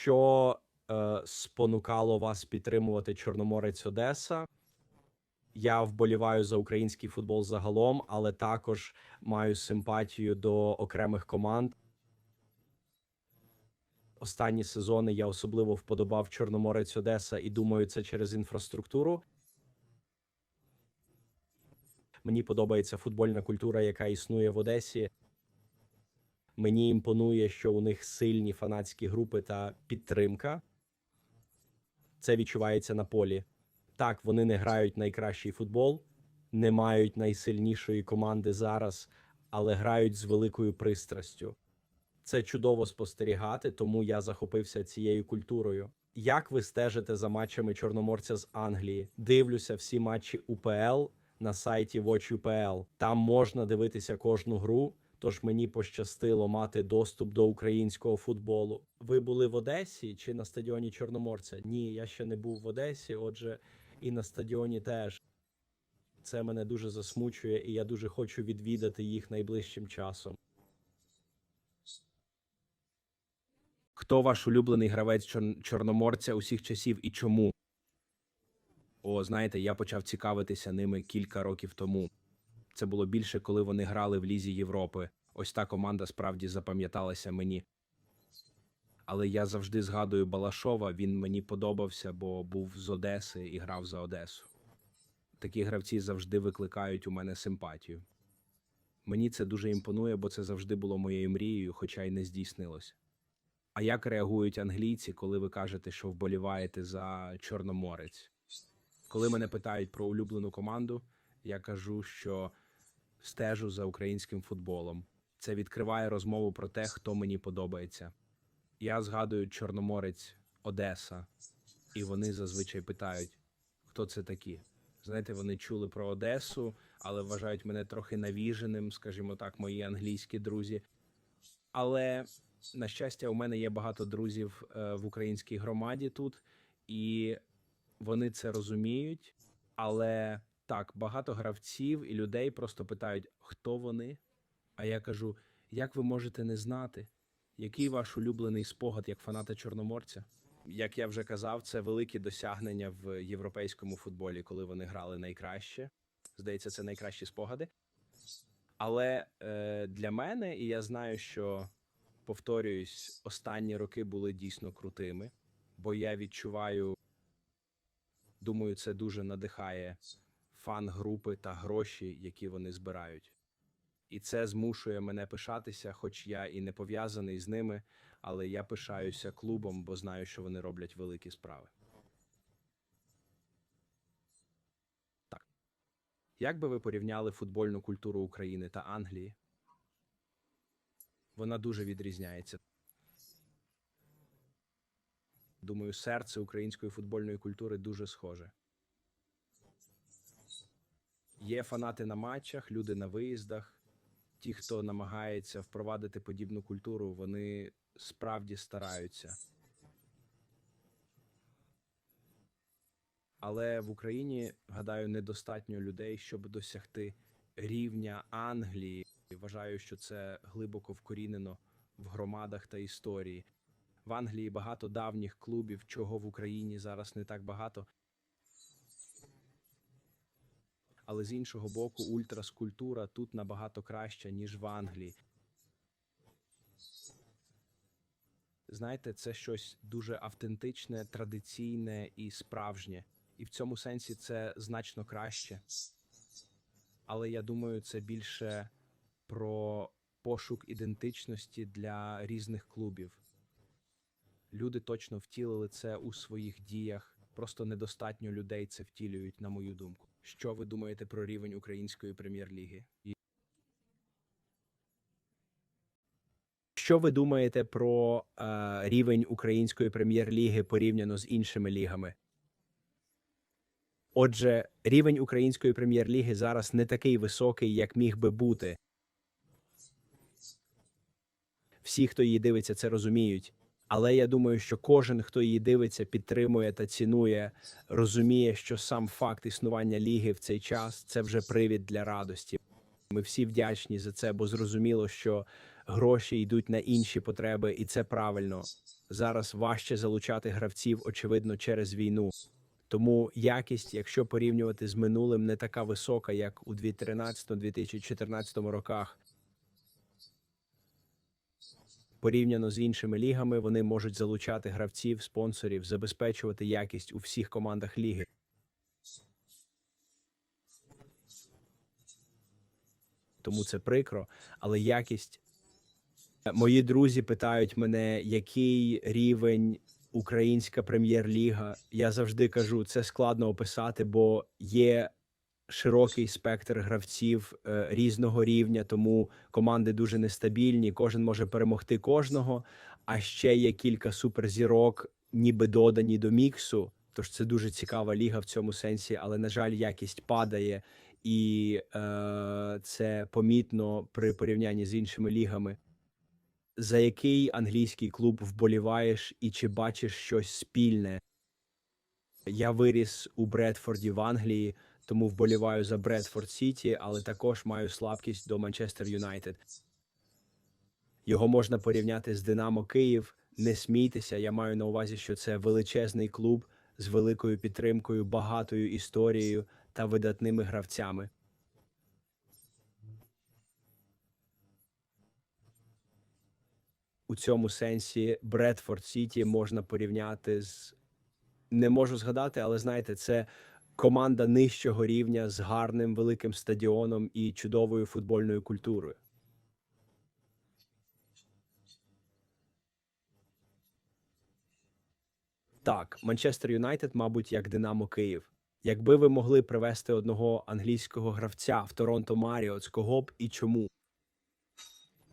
Що е, спонукало вас підтримувати Чорноморець Одеса? Я вболіваю за український футбол загалом, але також маю симпатію до окремих команд. Останні сезони я особливо вподобав Чорноморець Одеса і думаю, це через інфраструктуру. Мені подобається футбольна культура, яка існує в Одесі. Мені імпонує, що у них сильні фанатські групи та підтримка. Це відчувається на полі. Так, вони не грають найкращий футбол, не мають найсильнішої команди зараз, але грають з великою пристрастю. Це чудово спостерігати, тому я захопився цією культурою. Як ви стежите за матчами Чорноморця з Англії? Дивлюся всі матчі УПЛ на сайті WatchUPL. Там можна дивитися кожну гру. Тож мені пощастило мати доступ до українського футболу. Ви були в Одесі чи на стадіоні Чорноморця? Ні, я ще не був в Одесі. Отже, і на стадіоні теж. Це мене дуже засмучує, і я дуже хочу відвідати їх найближчим часом. Хто ваш улюблений гравець Чор- Чорноморця усіх часів і чому? О, знаєте, я почав цікавитися ними кілька років тому. Це було більше, коли вони грали в Лізі Європи. Ось та команда справді запам'яталася мені. Але я завжди згадую Балашова. Він мені подобався, бо був з Одеси і грав за Одесу. Такі гравці завжди викликають у мене симпатію. Мені це дуже імпонує, бо це завжди було моєю мрією, хоча й не здійснилося. А як реагують англійці, коли ви кажете, що вболіваєте за Чорноморець? Коли мене питають про улюблену команду, я кажу, що стежу за українським футболом. Це відкриває розмову про те, хто мені подобається. Я згадую Чорноморець Одеса, і вони зазвичай питають, хто це такі. Знаєте, вони чули про Одесу, але вважають мене трохи навіженим, скажімо так, мої англійські друзі. Але на щастя, у мене є багато друзів е, в українській громаді тут, і вони це розуміють. Але так, багато гравців і людей просто питають, хто вони. А я кажу: як ви можете не знати, який ваш улюблений спогад як фаната Чорноморця? Як я вже казав, це великі досягнення в європейському футболі, коли вони грали найкраще. Здається, це найкращі спогади. Але е, для мене, і я знаю, що повторююсь, останні роки були дійсно крутими, бо я відчуваю, думаю, це дуже надихає фан-групи та гроші, які вони збирають. І це змушує мене пишатися, хоч я і не пов'язаний з ними, але я пишаюся клубом, бо знаю, що вони роблять великі справи. Так. Як би ви порівняли футбольну культуру України та Англії? Вона дуже відрізняється. Думаю, серце української футбольної культури дуже схоже. Є фанати на матчах, люди на виїздах. Ті, хто намагається впровадити подібну культуру, вони справді стараються. Але в Україні, гадаю, недостатньо людей, щоб досягти рівня Англії. Вважаю, що це глибоко вкорінено в громадах та історії. В Англії багато давніх клубів, чого в Україні зараз не так багато. Але з іншого боку, ультраскультура тут набагато краща, ніж в Англії. Знаєте, це щось дуже автентичне, традиційне і справжнє. І в цьому сенсі це значно краще. Але я думаю, це більше про пошук ідентичності для різних клубів. Люди точно втілили це у своїх діях. Просто недостатньо людей це втілюють, на мою думку. Що ви думаєте про рівень української прем'єр-ліги? Що ви думаєте про е, рівень української прем'єр-ліги порівняно з іншими лігами? Отже, рівень української прем'єр-ліги зараз не такий високий, як міг би бути. Всі, хто її дивиться, це розуміють. Але я думаю, що кожен, хто її дивиться, підтримує та цінує, розуміє, що сам факт існування ліги в цей час це вже привід для радості. Ми всі вдячні за це, бо зрозуміло, що гроші йдуть на інші потреби, і це правильно. Зараз важче залучати гравців, очевидно, через війну. Тому якість, якщо порівнювати з минулим, не така висока, як у 2013-2014 роках. Порівняно з іншими лігами, вони можуть залучати гравців, спонсорів, забезпечувати якість у всіх командах ліги. Тому це прикро, але якість. Мої друзі питають мене, який рівень українська прем'єр-ліга. Я завжди кажу, це складно описати, бо є широкий спектр гравців е, різного рівня, тому команди дуже нестабільні. Кожен може перемогти кожного. А ще є кілька суперзірок, ніби додані до міксу. Тож це дуже цікава ліга в цьому сенсі, але на жаль, якість падає, і е, це помітно при порівнянні з іншими лігами. За який англійський клуб вболіваєш і чи бачиш щось спільне? Я виріс у Бредфорді в Англії, тому вболіваю за Бредфорд Сіті, але також маю слабкість до Манчестер Юнайтед. Його можна порівняти з Динамо Київ. Не смійтеся, я маю на увазі, що це величезний клуб з великою підтримкою, багатою історією та видатними гравцями. У цьому сенсі Бредфорд Сіті можна порівняти з не можу згадати, але знаєте, це команда нижчого рівня з гарним великим стадіоном і чудовою футбольною культурою. Так, Манчестер Юнайтед, мабуть, як Динамо Київ. Якби ви могли привести одного англійського гравця в Торонто Маріотс, кого б і чому?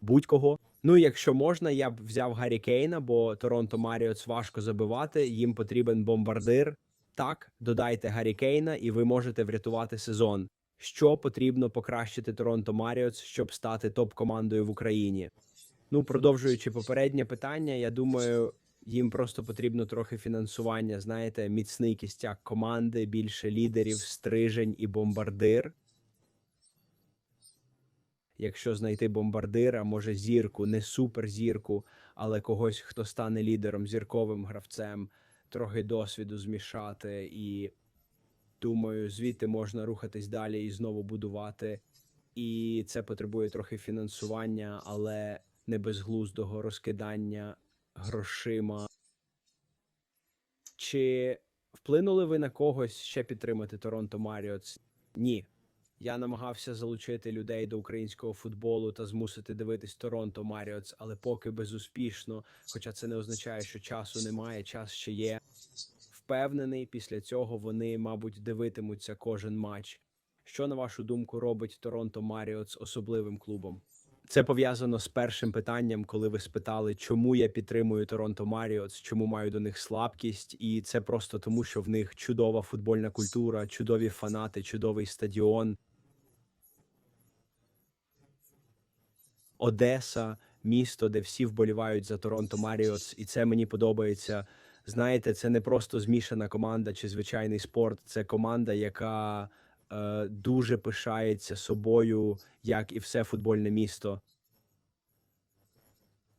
Будь-кого. Ну, якщо можна, я б взяв Гаррі Кейна, бо Торонто Маріотс важко забивати. Їм потрібен бомбардир. Так, додайте Гаррі Кейна, і ви можете врятувати сезон. Що потрібно покращити Торонто Маріотс, щоб стати топ-командою в Україні? Ну, продовжуючи попереднє питання, я думаю, їм просто потрібно трохи фінансування. Знаєте, міцний кістяк команди, більше лідерів, стрижень і бомбардир. Якщо знайти бомбардира, може зірку, не суперзірку, але когось, хто стане лідером, зірковим гравцем, трохи досвіду змішати, і думаю, звідти можна рухатись далі і знову будувати. І це потребує трохи фінансування, але не безглуздого розкидання грошима. Чи вплинули ви на когось ще підтримати Торонто Маріотс? Ні. Я намагався залучити людей до українського футболу та змусити дивитись Торонто Маріотс, але поки безуспішно. Хоча це не означає, що часу немає, час ще є. Впевнений, після цього вони, мабуть, дивитимуться кожен матч. Що, на вашу думку, робить Торонто Маріотс особливим клубом? Це пов'язано з першим питанням, коли ви спитали, чому я підтримую Торонто Маріотс, чому маю до них слабкість, і це просто тому, що в них чудова футбольна культура, чудові фанати, чудовий стадіон. Одеса, місто, де всі вболівають за Торонто Маріотс, і це мені подобається. Знаєте, це не просто змішана команда чи звичайний спорт. Це команда, яка е, дуже пишається собою, як і все футбольне місто.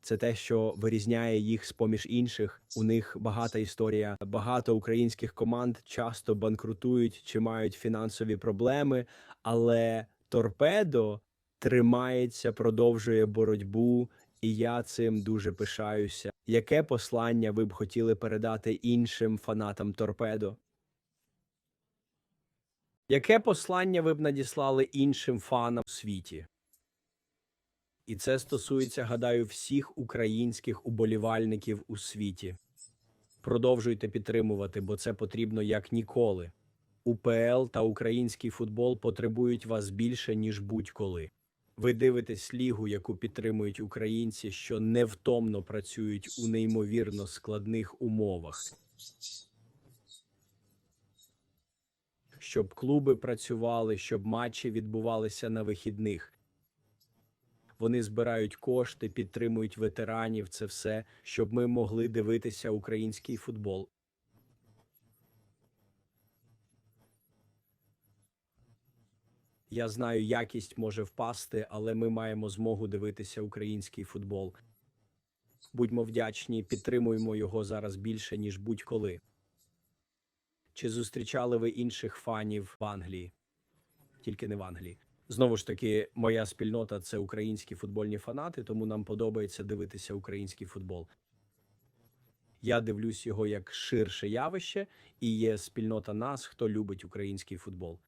Це те, що вирізняє їх з поміж інших. У них багата історія. Багато українських команд часто банкрутують чи мають фінансові проблеми, але торпедо тримається, продовжує боротьбу, і я цим дуже пишаюся. Яке послання ви б хотіли передати іншим фанатам торпедо? Яке послання ви б надіслали іншим фанам у світі? І це стосується, гадаю, всіх українських уболівальників у світі. Продовжуйте підтримувати, бо це потрібно як ніколи. УПЛ та український футбол потребують вас більше, ніж будь-коли. Ви дивитесь лігу, яку підтримують українці, що невтомно працюють у неймовірно складних умовах. Щоб клуби працювали, щоб матчі відбувалися на вихідних. Вони збирають кошти, підтримують ветеранів. Це все, щоб ми могли дивитися український футбол. Я знаю, якість може впасти, але ми маємо змогу дивитися український футбол. Будьмо вдячні, підтримуємо його зараз більше, ніж будь-коли. Чи зустрічали ви інших фанів в Англії? Тільки не в Англії. Знову ж таки, моя спільнота це українські футбольні фанати, тому нам подобається дивитися український футбол. Я дивлюсь його як ширше явище, і є спільнота нас, хто любить український футбол.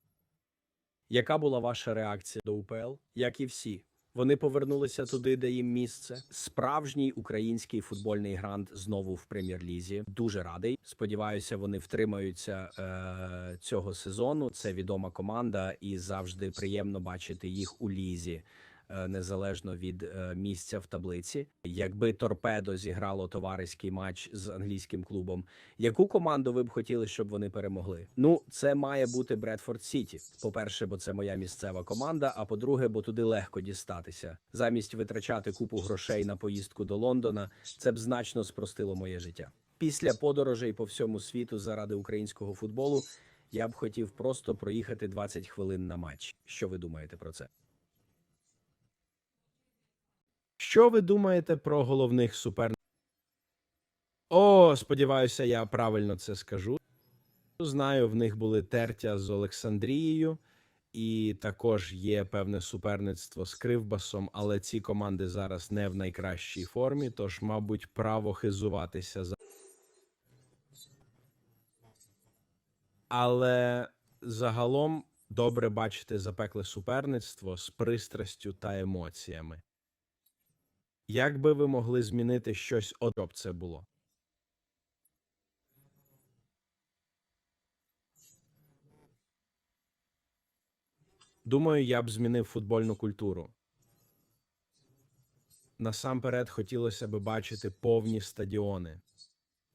Яка була ваша реакція до УПЛ? Як і всі. Вони повернулися туди, де їм місце. Справжній український футбольний грант знову в прем'єр-лізі. Дуже радий. Сподіваюся, вони втримаються е- цього сезону. Це відома команда, і завжди приємно бачити їх у лізі. Е, Незалежно від е, місця в таблиці, якби торпедо зіграло товариський матч з англійським клубом, яку команду ви б хотіли, щоб вони перемогли? Ну, це має бути Бредфорд Сіті. По-перше, бо це моя місцева команда. А по-друге, бо туди легко дістатися. Замість витрачати купу грошей на поїздку до Лондона, це б значно спростило моє життя. Після подорожей по всьому світу заради українського футболу я б хотів просто проїхати 20 хвилин на матч. Що ви думаєте про це? Що ви думаєте про головних суперників? О, сподіваюся, я правильно це скажу. Знаю, в них були тертя з Олександрією, і також є певне суперництво з Кривбасом, але ці команди зараз не в найкращій формі, тож, мабуть, право хизуватися за. Але загалом добре бачити запекле суперництво з пристрастю та емоціями. Як би ви могли змінити щось, от щоб це було? Думаю, я б змінив футбольну культуру. Насамперед хотілося б бачити повні стадіони.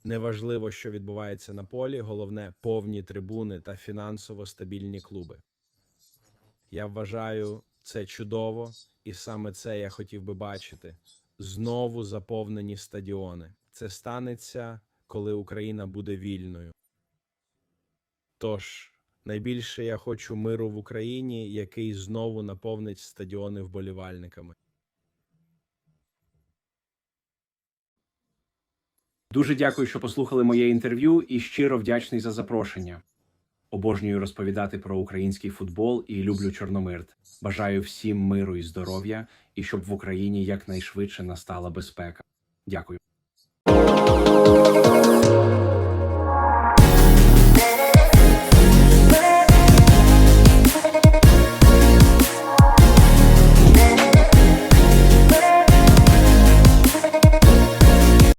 Неважливо, що відбувається на полі, головне повні трибуни та фінансово стабільні клуби. Я вважаю це чудово, і саме це я хотів би бачити. Знову заповнені стадіони. Це станеться, коли Україна буде вільною. Тож, найбільше я хочу миру в Україні, який знову наповнить стадіони вболівальниками. Дуже дякую, що послухали моє інтерв'ю, і щиро вдячний за запрошення. Обожнюю розповідати про український футбол і люблю Чорномирт. Бажаю всім миру і здоров'я, і щоб в Україні якнайшвидше настала безпека. Дякую.